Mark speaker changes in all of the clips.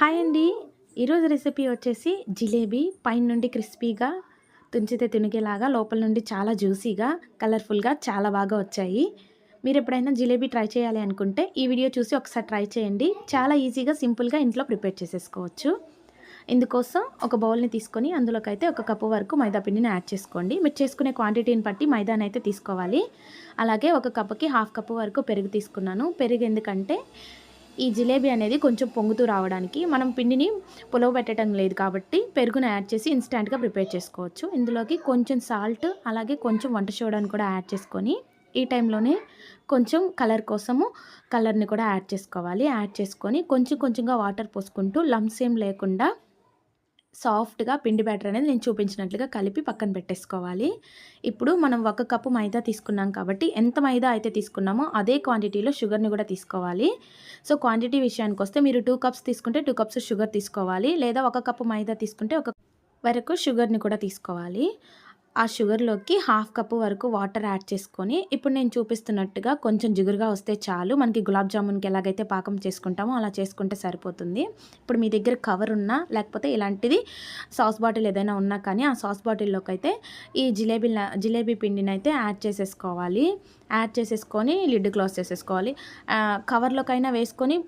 Speaker 1: Hi అండి. ఈరోజు recipe వచ్చేసి జిలేబీ పైన నుండి క్రిస్పీగా తుంచితే తినిగేలాగా లోపల నుండి చాలా జ్యూసీగా కలర్ఫుల్గా చాలా బాగా వచ్చాయి. మీరు ఎప్పుడైనా జిలేబీ ట్రై చేయాలి అనుకుంటే ఈ వీడియో చూసి ఒకసారి ట్రై చేయండి. చాలా ఈజీగా సింపుల్గా ఇంట్లో ప్రిపేర్ చేసేసుకోవచ్చు. ఇందుకోసం ఒక బౌల్ని తీసుకొని అందులోకి అయితే ఒక కప్పు వరకు మైదా పిండిని యాడ్ చేసుకోండి. మీరు చేసుకునే క్వాంటిటీని బట్టి మైదాని అయితే తీసుకోవాలి. అలాగే ఒక కప్పుకి హాఫ్ కప్పు వరకు పెరుగు తీసుకున్నాను. పెరుగు ఎందుకంటే ఈ జిలేబీ అనేది కొంచెం పొంగుతూ రావడానికి మనం పిండిని పులవ పెట్టడం లేదు కాబట్టి పెరుగును యాడ్ చేసి ఇన్స్టెంట్గా ప్రిపేర్ చేసుకోవచ్చు. ఇందులోకి కొంచెం సాల్ట్ అలాగే కొంచెం వంట సోడాని కూడా యాడ్ చేసుకొని ఈ టైంలోనే కొంచెం కలర్ కోసము కలర్ని కూడా యాడ్ చేసుకోవాలి. యాడ్ చేసుకొని కొంచెం కొంచెంగా వాటర్ పోసుకుంటూ లమ్స్ ఏం లేకుండా సాఫ్ట్గా పిండి బ్యాటర్ అనేది నేను చూపించినట్లుగా కలిపి పక్కన పెట్టేసుకోవాలి. ఇప్పుడు మనం ఒక కప్పు మైదా తీసుకున్నాం కాబట్టి ఎంత మైదా అయితే తీసుకున్నామో అదే క్వాంటిటీలో షుగర్ని కూడా తీసుకోవాలి. సో క్వాంటిటీ విషయానికి వస్తే మీరు టూ కప్స్ తీసుకుంటే టూ కప్స్ షుగర్ తీసుకోవాలి. లేదా ఒక కప్పు మైదా తీసుకుంటే ఒక వరకు షుగర్ని కూడా తీసుకోవాలి. ఆ షుగర్లోకి హాఫ్ కప్పు వరకు వాటర్ యాడ్ చేసుకొని ఇప్పుడు నేను చూపిస్తున్నట్టుగా కొంచెం జిగురుగా వస్తే చాలు. మనకి గులాబ్ జామున్కి ఎలాగైతే పాకం చేసుకుంటామో అలా చేసుకుంటే సరిపోతుంది. ఇప్పుడు మీ దగ్గర కవర్ ఉన్నా లేకపోతే ఇలాంటిది సాస్ బాటిల్ ఏదైనా ఉన్నా కానీ ఆ సాస్ బాటిల్లోకి అయితే ఈ జిలేబీ జిలేబీ పిండిని అయితే యాడ్ చేసేసుకోవాలి. యాడ్ చేసేసుకొని లిడ్ క్లోజ్ చేసేసుకోవాలి. కవర్లోకైనా వేసుకొని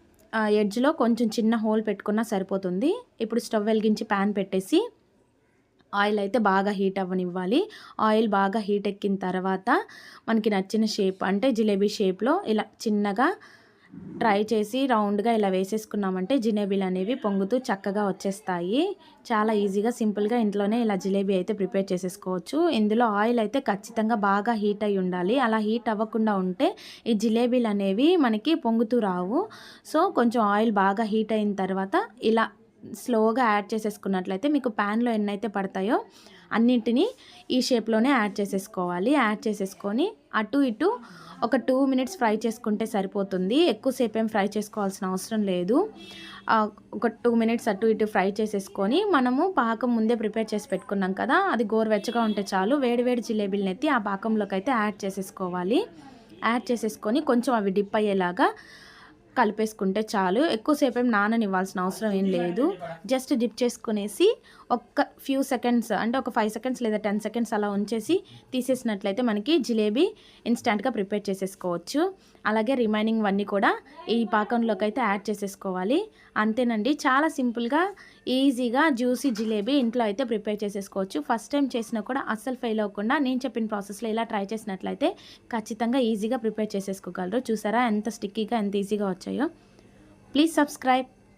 Speaker 1: ఎడ్జ్లో కొంచెం చిన్న హోల్ పెట్టుకున్నా సరిపోతుంది. ఇప్పుడు స్టవ్ వెలిగించి ప్యాన్ పెట్టేసి ఆయిల్ అయితే బాగా హీట్ అవ్వనివ్వాలి. ఆయిల్ బాగా హీట్ ఎక్కిన తర్వాత మనకి నచ్చిన షేప్ అంటే జిలేబీ షేప్లో ఇలా చిన్నగా ట్రై చేసి రౌండ్గా ఇలా వేసేసుకున్నామంటే జిలేబీలు అనేవి పొంగుతూ చక్కగా వచ్చేస్తాయి. చాలా ఈజీగా సింపుల్గా ఇంట్లోనే ఇలా జిలేబీ అయితే ప్రిపేర్ చేసేసుకోవచ్చు. ఇందులో ఆయిల్ అయితే ఖచ్చితంగా బాగా హీట్ అయి ఉండాలి. అలా హీట్ అవ్వకుండా ఉంటే ఈ జిలేబీలు అనేవి మనకి పొంగుతూ రావు. సో కొంచెం ఆయిల్ బాగా హీట్ అయిన తర్వాత ఇలా స్లోగా యాడ్ చేసేసుకున్నట్లయితే మీకు ప్యాన్లో ఎన్నైతే పడతాయో అన్నింటినీ ఈ షేప్లోనే యాడ్ చేసేసుకోవాలి. యాడ్ చేసేసుకొని అటు ఇటు ఒక టూ మినిట్స్ ఫ్రై చేసుకుంటే సరిపోతుంది. ఎక్కువసేపు ఏం ఫ్రై చేసుకోవాల్సిన అవసరం లేదు. ఒక టూ మినిట్స్ అటు ఇటు ఫ్రై చేసేసుకొని మనము పాకం ముందే ప్రిపేర్ చేసి పెట్టుకున్నాం కదా అది గోరువెచ్చగా ఉంటే చాలు. వేడివేడి వేడి జిలేబీలని ఎత్తి ఆ పాకంలోకి అయితే యాడ్ చేసేసుకోవాలి. యాడ్ చేసేసుకొని కొంచెం అవి డిప్ అయ్యేలాగా కలిపేసుకుంటే చాలు. ఎక్కువసేపు ఏం నాననివ్వాల్సిన అవసరం ఏం లేదు. జస్ట్ డిప్ చేసుకునేసి ఒక్క ఫ్యూ సెకండ్స్ అంటే ఒక ఫైవ్ సెకండ్స్ లేదా టెన్ సెకండ్స్ అలా ఉంచేసి తీసేసినట్లయితే మనకి జిలేబీ ఇన్స్టాంట్గా ప్రిపేర్ చేసేసుకోవచ్చు. అలాగే రిమైనింగ్ అన్నీ కూడా ఈ పాకంలోకి అయితే యాడ్ చేసేసుకోవాలి. అంతేనండి చాలా సింపుల్గా ఈజీగా జ్యూసీ జిలేబీ ఇంట్లో అయితే ప్రిపేర్ చేసేసుకోవచ్చు. ఫస్ట్ టైం చేసినా కూడా అస్సలు ఫెయిల్ అవ్వకుండా నేను చెప్పిన ప్రాసెస్లో ఇలా ట్రై చేసినట్లయితే ఖచ్చితంగా ఈజీగా ప్రిపేర్ చేసేసుకోగలరు. చూసారా ఎంత స్టిక్కీగా ఎంత ఈజీగా వచ్చాయో. Please subscribe.